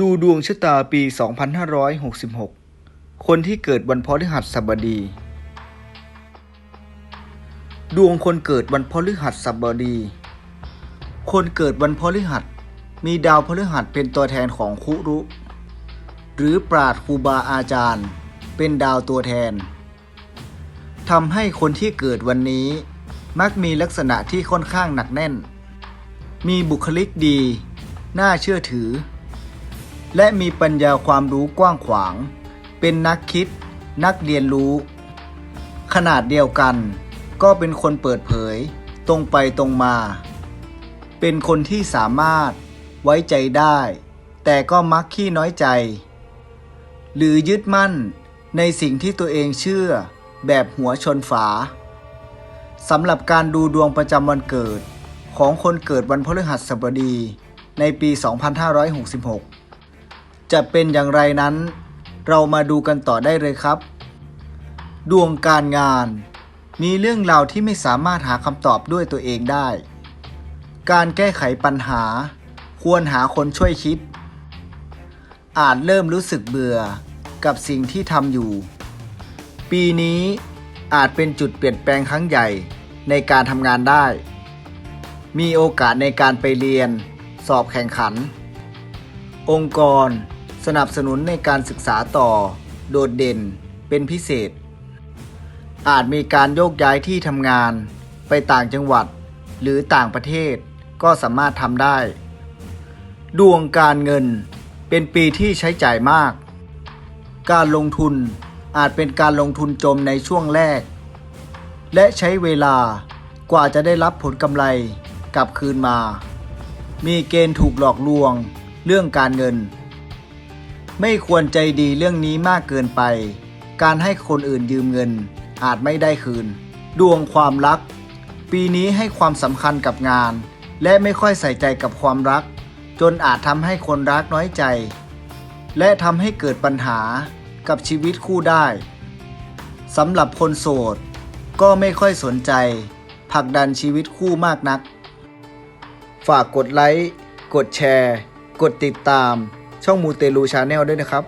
ดูดวงชะตาปี 2566 คนที่เกิดวันพฤหัสบดี ดวงคนเกิดวันพฤหัสบดี คนเกิดวันพฤหัส มีดาวพฤหัสเป็นตัวแทนของคุรุ หรือปราดครูบาอาจารย์ เป็นดาวตัวแทน ทำให้คนที่เกิดวันนี้ มักมีลักษณะที่ค่อนข้างหนักแน่น มีบุคลิกดี น่าเชื่อถือ และมีปัญญาความรู้กว้างขวาง เป็นนักคิด นักเรียนรู้ ขนาดเดียวกัน ก็เป็นคนเปิดเผย ตรงไปตรงมา เป็นคนที่สามารถไว้ใจได้ แต่ก็มักขี้น้อยใจ หรือยึดมั่นในสิ่งที่ตัวเองเชื่อแบบหัวชนฝาสำหรับการดูดวงประจำวันเกิดของคนเกิดวันพฤหัสบดีในปี 2566 จะเป็นอย่างไรนั้น เรามาดูกันต่อได้เลยครับ ดวงการงาน มีเรื่องราวที่ไม่สามารถหาคำตอบด้วยตัวเองได้ การแก้ไขปัญหา ควรหาคนช่วยคิด อาจเริ่มรู้สึกเบื่อกับสิ่งที่ทำอยู่ ปีนี้อาจเป็นจุดเปลี่ยนแปลงครั้งใหญ่ในการทำงานได้ มีโอกาสในการไปเรียน สอบแข่งขัน องค์กร สนับสนุนในการศึกษาต่อ โดดเด่น เป็นพิเศษ อาจมีการโยกย้ายที่ทำงาน ไปต่างจังหวัดหรือต่างประเทศก็สามารถทำได้ ดวงการเงินเป็นปีที่ใช้จ่ายมาก การลงทุนอาจเป็นการลงทุนจมในช่วงแรก และใช้เวลากว่าจะได้รับผลกำไรกลับคืนมา มีเกณฑ์ถูกหลอกลวงเรื่องการเงิน ไม่ควรใจดีเรื่องนี้มากเกินไป การให้คนอื่นยืมเงิน อาจไม่ได้คืน ดวงความรัก ปีนี้ให้ความสำคัญกับงาน และไม่ค่อยใส่ใจกับความรัก จนอาจทำให้คนรักน้อยใจ และทำให้เกิดปัญหากับชีวิตคู่ได้สำหรับคนโสด ก็ไม่ค่อยสนใจผลักดันชีวิตคู่มากนัก ฝากกดไลค์ กดแชร์ กดติดตาม ช่องมูเตลูชาแนลด้วยนะครับ